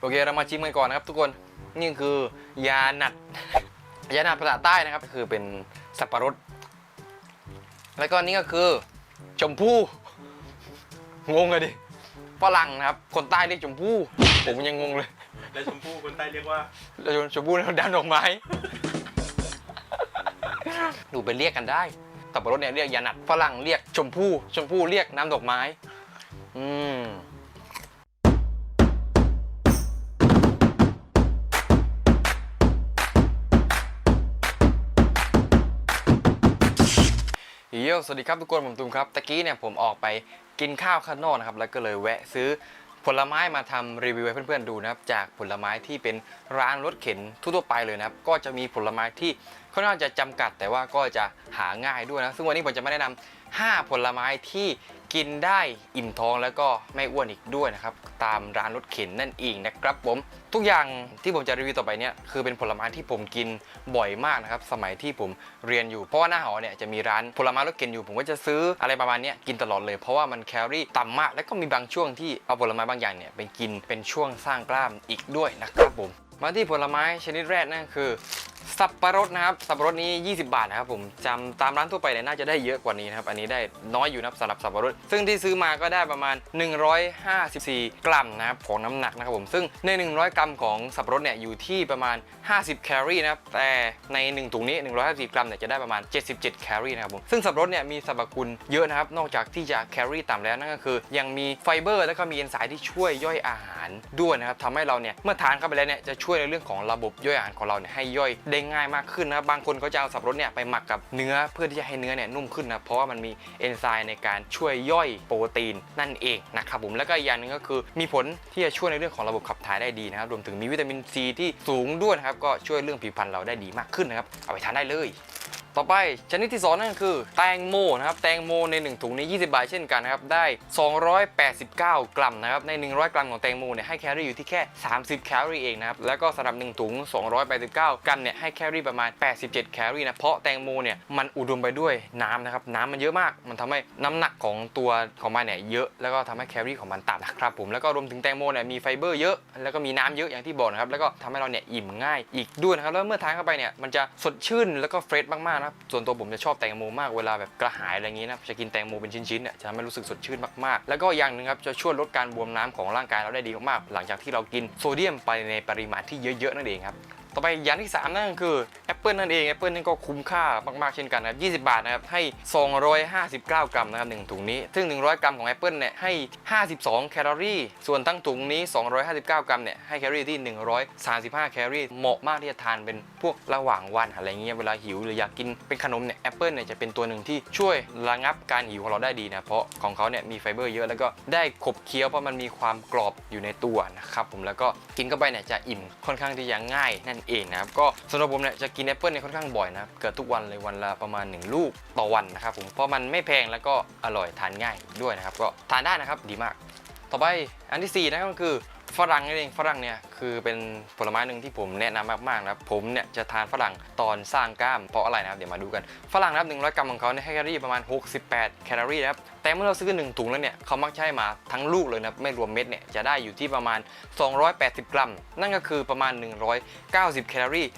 โอเคเรามาชิมกันก่อนนะครับ ทุกคนนี่คือยาหนัดยาหนัดภาษาใต้นะครับก็คือเป็นสับปะรด แล้วก็นี่ก็คือชมพู่งงเลยดิฝรั่งนะครับ คนใต้เรียกชมพู่ผมยังงงเลย และชมพู่คนใต้เรียกว่าแล้วชมพู่แล้วด้านดอกไม้ดูไปเรียกกันได้สับปะรดเนี่ยเรียกยาหนัดฝรั่งเรียกชมพู่ชมพู่เรียกน้ำดอกไม้ อืม โยสวัสดีครับทุกคนผมตูมครับตะกี้เนี่ยผมออกไปกินข้าวข้างนอกนะครับแล้วก็เลยแวะซื้อผลไม้มาทำรีวิวให้เพื่อนๆดูนะครับจากผลไม้ที่เป็นร้านรถเข็นทั่วๆไปเลยนะครับก็จะมีผลไม้ที่ ค่อนข้างจะจำกัดแต่ว่าก็จะหาง่ายด้วยนะ ซึ่งวันนี้ผมจะมาแนะนำ5ผลไม้ที่กินได้อิ่มท้องแล้วก็ไม่อ้วนอีกด้วยนะครับ ตามร้านรถเข็นนั่นเองนะครับผม ทุกอย่างที่ผมจะรีวิวต่อไปเนี่ยคือเป็นผลไม้ที่ผมกินบ่อยมากนะครับ สมัยที่ผมเรียนอยู่ เพราะว่าหน้าหอเนี่ยจะมีร้านผลไม้รถเข็นอยู่ ผมก็จะซื้ออะไรประมาณนี้กินตลอดเลย เพราะว่ามันแคลอรี่ต่ำมาก แล้วก็มีบางช่วงที่เอาผลไม้บางอย่างเนี่ยไปกินเป็นช่วงสร้างกล้ามอีกด้วยนะครับผม มาที่ผลไม้ชนิดแรกนั่นคือ สับปะรดนะครับ สับปะรดนี้ 20 บาทนะครับผมจำตามร้านทั่วไปเนี่ยน่าจะได้เยอะกว่านี้นะครับ อันนี้ได้น้อยอยู่นะครับสำหรับสับปะรด ซึ่งที่ซื้อมาก็ได้ประมาณ 154 กรัมนะครับของน้ำหนักนะครับผม ซึ่งใน 100 กรัมของสับปะรดเนี่ยอยู่ที่ประมาณ 50 แคลอรี่นะครับ แต่ใน 1 ถุงนี้ 150กรัมเนี่ยจะได้ประมาณ 77 แคลอรี่นะครับผม ซึ่งสับปะรดเนี่ยมีสรรพคุณเยอะนะครับ นอกจากที่จะแคลอรี่ต่ำแล้วนั่นก็คือ ยังมีไฟเบอร์แล้วก็มีเอนไซม์ที่ช่วยย่อยอาหารด้วยนะครับทำให้เราเนี่ยเมื่อทานเข้าไปแล้วเนี่ยจะช่วยในเรื่องของระบบย่อยอาหารของเราเนี่ยให้ย่อยได้ง่ายมากขึ้นนะครับบางคนเขาจะเอาสับปะรดเนี่ยไปหมักกับเนื้อเพื่อที่จะให้เนื้อเนี่ยนุ่มขึ้นนะเพราะว่ามันมีเอนไซม์ในการช่วยย่อยโปรตีนนั่นเองนะครับผมแล้วก็อย่างหนึ่งก็คือมีผลที่จะช่วยในเรื่องของระบบขับถ่ายได้ดีนะครับรวมถึงมีวิตามินซีที่สูงด้วยนะครับก็ช่วยเรื่องผิวพรรณเราได้ดีมากขึ้นนะครับเอาไปทานได้เลย ต่อไปชนิดที่สองนั่นคือ แตงโมนะครับแตงโมใน 1 ถุงนี้20 บาทเช่นกันนะครับได้ 289 กรัมนะครับใน 100 กรัมของแตงโมเนี่ยให้แคลอรี่อยู่ที่แค่ 30 แคลอรี่เองนะครับแล้วก็สำหรับ 1 ถุง 289 กรัมเนี่ยให้แคลอรี่ประมาณ 87 แคลอรี่นะเพราะแตงโมเนี่ยมันอุดมไปด้วยน้ำนะครับน้ำมันเยอะมาก มันทำให้น้ำหนักของตัวของมันเนี่ยเยอะแล้วก็ทำให้แคลอรี่ของมันต่ำนะครับผมแล้วก็รวมถึงแตงโมเนี่ยมีไฟเบอร์เยอะแล้วก็มีน้ำเยอะอย่างที่บอกนะครับแล้วก็ทำให้เราเนี่ยอิ่มง่ายอีกด้วยนะครับแล้วเมื่อทานเข้าไปเนี่ยมันจะสดชื่นแล้วก็เฟรชมากๆนะครับ ส่วนตัวผมจะชอบแตงโมมากเวลาแบบกระหายอะไรอย่างนี้นะจะกินแตงโมเป็นชิ้นๆเนี่ยจะทำให้รู้สึกสดชื่นมากๆ แล้วก็อย่างหนึ่งครับจะช่วยลดการบวมน้ำของร่างกายเราได้ดีมากๆหลังจากที่เรากินโซเดียมไปในปริมาณที่เยอะๆนั่นเองครับ ต่อไปอย่างที่ 3 นั่นก็คือแอปเปิลนั่นเองแอปเปิลนี่ก็คุ้มค่ามากๆเช่นกันนะครับ20 บาทนะครับให้ 259 กรัมนะครับหนึ่งถุงนี้ ซึ่ง 100 กรัมของแอปเปิลเนี่ยให้ 52 แคลอรี่ ส่วนตั้งถุงนี้ 259 กรัมเนี่ยให้แคลอรี่ที่ 135 แคลอรี่ เหมาะมากที่จะทานเป็นพวกระหว่างวันอะไรเงี้ยเวลาหิวหรืออยากกินเป็นขนมเนี่ยแอปเปิลเนี่ยจะเป็นตัวหนึ่งที่ช่วยระงับการหิวของเราได้ดีนะเพราะของเขาเนี่ยมีไฟเบอร์เยอะแล้วก็ได้ขบเคี้ยวเพราะมันมีความกรอบอยู่ในตัวนะครับผมแล้วก็กินเข้าไปเนี่ยจะอิ่มค่อนข้างที่จะง่ายนั่นเองนะครับ ก็สำหรับผมเนี่ยจะกินแอปเปิลเนี่ยค่อนข้างบ่อยนะครับ เกือบทุกวันเลยวันละประมาณ 1 ลูกต่อวันนะครับผม เพราะมันไม่แพงแล้วก็อร่อยทานง่ายด้วยนะครับ ก็ทานได้นะครับดีมาก ต่อไปอันที่4นะก็คือ ฝรั่งนั่นเองฝรั่งเนี่ยคือเป็นผลไม้หนึ่งที่ผมแนะนำมากๆนะครับผมเนี่ยจะทานฝรั่งตอนสร้างกล้ามเพราะอะไรนะครับเดี๋ยวมาดูกันฝรั่งนะครับ100กรัมของเขาเนี่ยแคลอรี่ประมาณ 68 แคลอรี่นะครับแต่เมื่อเราซื้อ1ถุงแล้วเนี่ยเขามักให้มาทั้งลูกเลยนะไม่รวมเม็ดเนี่ยจะได้อยู่ที่ประมาณ 280 กรัม นั่นก็คือประมาณ 190 แคลอรี่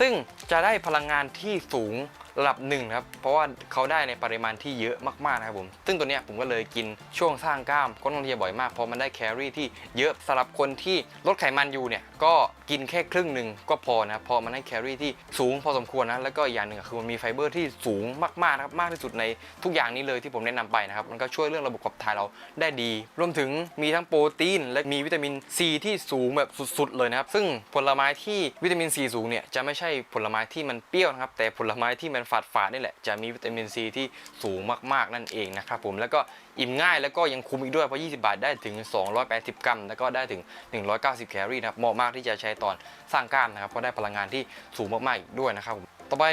ซึ่งจะได้พลังงานที่สูง ระดับหนึ่งครับ เพราะว่าเขาได้ในปริมาณที่เยอะมากๆนะครับผม ซึ่งตัวเนี้ยผมก็เลยกินช่วงสร้างกล้ามค่อนข้างที่จะบ่อยมากเพราะมันได้แคลอรี่ที่เยอะสำหรับคนที่ลดไขมันอยู่เนี่ย ก็กินแค่ครึ่งหนึ่งก็พอนะเพราะมันได้แคลอรี่ที่สูงพอสมควรนะแล้วก็อย่างหนึ่งคือมันมีไฟเบอร์ที่สูงมากๆนะครับมากที่สุดในทุกอย่างนี้เลยที่ผมแนะนำไปนะครับมันก็ช่วยเรื่องระบบขับถ่ายเราได้ดี รวมถึงมีทั้งโปรตีน และมีวิตามินซีที่สูงแบบสุดๆเลยนะครับซึ่งผลไม้ที่วิตามินซีสูงเนี่ยจะไม่ใช่ผลไม้ที่มันเปรี้ยวนะครับแต่ผลไม้ที่มันฝาดฝาดๆนี่แหละจะมีวิตามินซีที่สูงมากๆนั่นเองนะครับผมแล้วก็อิ่มง่ายแล้วก็ยังคุ้มอีกด้วยเพราะ 20 บาทได้ถึง 280 กรัม แล้วก็ได้ถึง 190 แคลอรี่นะครับเหมาะมากที่จะใช้ตอนสร้างกล้ามนะครับเพราะได้พลังงานที่สูงมากๆอีกด้วยนะครับผมต่อไป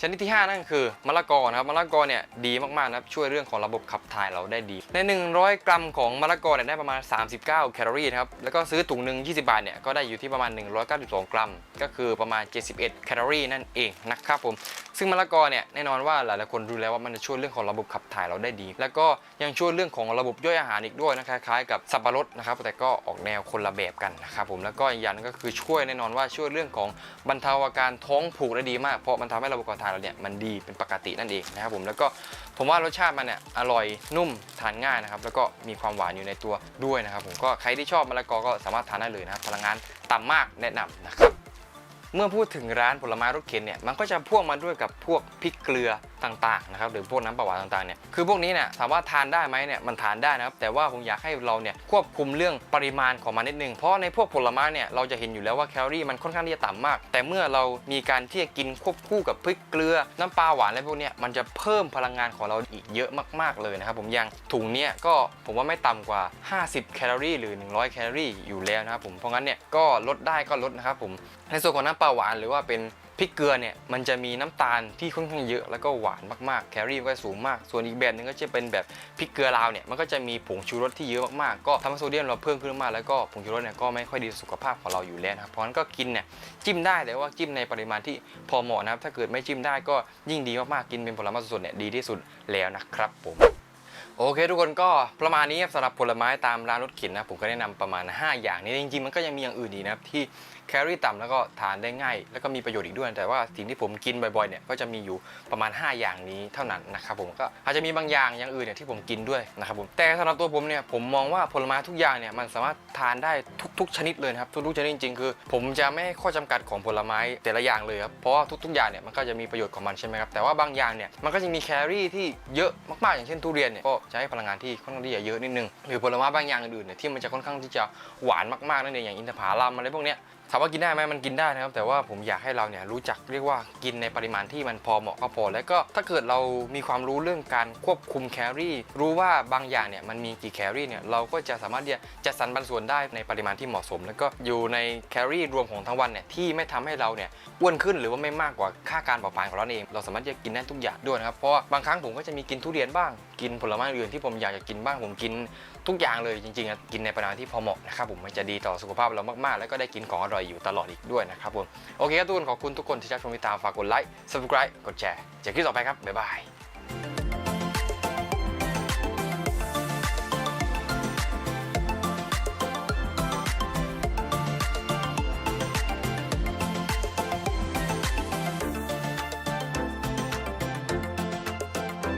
ชนิดที่ 5 นั่นคือมะละกอนะครับมะละกอเนี่ยดีมากๆนะครับช่วยเรื่องของระบบขับถ่ายเราได้ดี ใน 100 กรัมของมะละกอเนี่ยได้ประมาณ 39 แคลอรี่นะครับแล้วก็ซื้อถุงหนึ่ง20 บาทเนี่ยก็ได้อยู่ที่ประมาณ 192 กรัม ก็คือประมาณ 71 แคลอรี่นั่นเองนะครับผม ซึ่งมะละกอเนี่ยแน่นอนว่าหลายๆคนรู้แล้วว่ามันจะช่วยเรื่องของระบบขับถ่ายเราได้ดี แล้วก็ยังช่วยเรื่องของระบบย่อยอาหารอีกด้วยนะคล้ายๆกับสับปะรดนะครับแต่ก็ออกแนวคนละแบบกันนะครับผมแล้วก็อีกอย่างนึงก็คือช่วยแน่นอนว่าช่วยเรื่องของบรรเทาอาการท้องผูกได้ดีมากเพราะมันทำให้ระบบขับถ่ายเราเนี่ยมันดีเป็นปกตินั่นเองนะครับผมแล้วก็ผมว่ารสชาติมันเนี่ยอร่อยนุ่มทานง่ายนะครับแล้วก็มีความหวานอยู่ในตัวด้วยนะครับผมก็ใครที่ชอบมะละกอก็สามารถทานได้เลยนะครับพลังงานต่ำมากแนะนำนะครับ เมื่อพูดถึงร้านผลไม้รถเข็นเนี่ยมันก็จะพ่วงมาด้วยกับพวกพริกเกลือ ต่างๆนะครับหรือพวกน้ำปลาหวานต่างๆเนี่ยคือพวกนี้เนี่ยถามว่าทานได้ไหมเนี่ยมันทานได้นะครับแต่ว่าผมอยากให้เราเนี่ยควบคุมเรื่องปริมาณของมันนิดนึงเพราะในพวกผลไม้เนี่ยเราจะเห็นอยู่แล้วว่าแคลอรี่มันค่อนข้างที่จะต่ำมาก แต่เมื่อเรามีการที่จะกินควบคู่กับพริกเกลือน้ำปลาหวานอะไรพวกเนี้ยมันจะเพิ่มพลังงานของเราอีกเยอะมากๆเลยนะครับผมอย่างถุงเนี้ยก็ผมว่าไม่ต่ำกว่า 50 แคลอรี่ หรือ 100 แคลอรี่อยู่แล้วนะครับผมเพราะงั้นเนี่ยก็ลดได้ก็ลดนะครับผมในส่วนของน้ำปลาหวานหรือว่าเป็น พริกเกลือเนี่ยมันจะมีน้ำตาลที่ค่อนข้างเยอะแล้วก็หวานมากๆ แคลอรี่ก็สูงมาก ส่วนอีกแบบหนึงก็จะเป็นแบบพริกเกลือลาวเนี่ยมันก็จะมีผงชูรสที่เยอะมากๆ ก็ทำให้โซเดียมเราเพิ่มขึ้นมากแล้วก็ผงชูรสเนี่ยก็ไม่ค่อยดีต่อสุขภาพของเราอยู่แล้วนะครับเพราะฉะนั้นก็กินเนี่ยจิ้มได้แต่ว่าจิ้มในปริมาณที่พอเหมาะนะครับถ้าเกิดไม่จิ้มได้ก็ยิ่งดีมากๆกินเป็นผลไม้สดๆเนี่ยดีที่สุดแล้วนะครับผม โอเค ทุกคนก็ประมาณนี้ครับสำหรับผลไม้ตามร้านรถเข็นนะผมก็แนะนำประมาณ 5 อย่างนี้จริงๆ มันก็ยังมีอย่างอื่นอีกนะครับที่แคลอรี่ต่ำแล้วก็ทานได้ง่าย แล้วก็มีประโยชน์อีกด้วย แต่ว่าสิ่งที่ผมกินบ่อยๆเนี่ยก็จะมีอยู่ประมาณ 5 อย่างนี้เท่านั้นนะครับผมก็อาจจะมีบางอย่างอย่างอื่นเนี่ยที่ผมกินด้วยนะครับผมแต่สำหรับตัวผมเนี่ยผมมองว่าผลไม้ทุกอย่างเนี่ยมันสามารถทานได้ทุก ทุกชนิดเลยนะครับทุกๆชนิดจริงๆคือผมจะไม่ให้ข้อจำกัดของผลไม้แต่ละอย่างเลยครับเพราะว่าทุกๆอย่างเนี่ยมันก็จะมีประโยชน์ของมันใช่ไหมครับแต่ว่าบางอย่างเนี่ยมันก็จะมีแคลอรี่ที่เยอะมากๆอย่างเช่นทุเรียนเนี่ยก็จะให้พลังงานที่ค่อนข้างที่จะเยอะนิดนึงหรือผลไม้บางอย่างอื่นๆเนี่ยที่มันจะค่อนข้างที่จะหวานมากๆนั่นเองอย่างอินทผลัมอะไรพวกเนี้ย ถามว่ากินได้ไหมมันกินได้นะครับ แต่ว่าผมอยากให้เราเนี่ยรู้จักเรียกว่ากินในปริมาณที่มันพอเหมาะก็พอ แล้วก็ถ้าเกิดเรามีความรู้เรื่องการควบคุมแคลอรี่ รู้ว่าบางอย่างเนี่ยมันมีกี่แคลอรี่เนี่ยเราก็จะสามารถที่จะจัดสรรปันส่วนได้ในปริมาณที่เหมาะสม แล้วก็อยู่ในแคลอรี่รวมของทั้งวันเนี่ยที่ไม่ทำให้เราเนี่ยอ้วนขึ้นหรือว่าไม่มากกว่าค่าการเผาผลาญของเราเองเราสามารถที่จะกินได้ทุกอย่างด้วยนะครับเพราะว่าบางครั้งผมก็จะมีกินทุเรียนบ้าง กินผลไม้อื่นที่ผมอยากจะกินบ้างผมกินทุกอย่างเลยจริงๆกินในปริมาณที่พอเหมาะนะครับผมมันจะดีต่อสุขภาพเรามากๆ แล้วก็ได้กินของอร่อยอยู่ตลอดอีกด้วยนะครับผมโอเคครับทุกคนขอบคุณทุกคนที่รับชมติดตามฝากกดไลค์ subscribe กดแชร์เจอกันคลิปต่อไปครับบ๊ายบาย